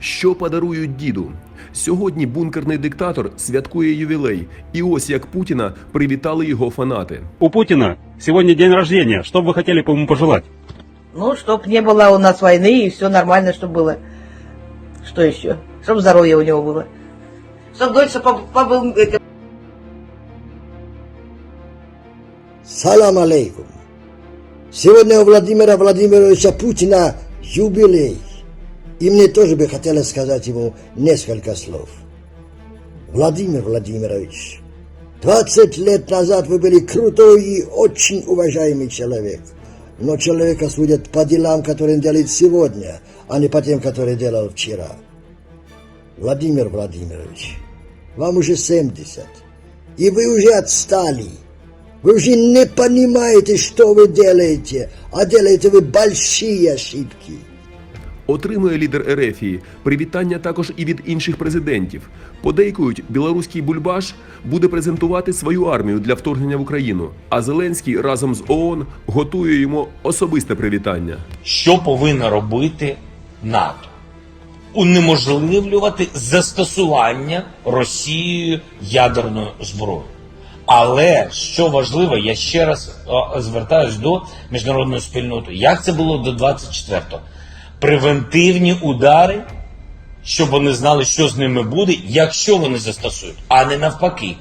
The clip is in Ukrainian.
Що подарують діду? Сьогодні бункерний диктатор святкує ювілей, і ось як Путіна привітали його фанати. У Путина сегодня день рождения. Что бы вы хотели бы ему пожелать? Ну, чтоб не было у нас войны и все нормально, чтобы было. Что еще? Чтоб здоровье у него было. Чтоб дольше поб- побыл этим Салам алейкум. Сегодня у Владимира Владимировича Путина юбилей. И мне тоже бы хотелось сказать ему несколько слов. Владимир Владимирович, 20 лет назад вы были крутой и очень уважаемый человек. Но человека судят по делам, которые он делает сегодня, а не по тем, которые делал вчера. Владимир Владимирович, вам уже 70, и вы уже отстали. Вы уже не понимаете, что вы делаете, а делаете вы большие ошибки. Отримує лідер Ерефії привітання також і від інших президентів. Подейкують, білоруський бульбаш буде презентувати свою армію для вторгнення в Україну. А Зеленський разом з ООН готує йому особисте привітання. Що повинна робити НАТО? Унеможливлювати застосування Росією ядерної зброї. Але що важливо, я ще раз звертаюсь до міжнародної спільноти. Як це було до 24-го? Превентивні удари, щоб вони знали, що з ними буде, якщо вони застосують, а не навпаки.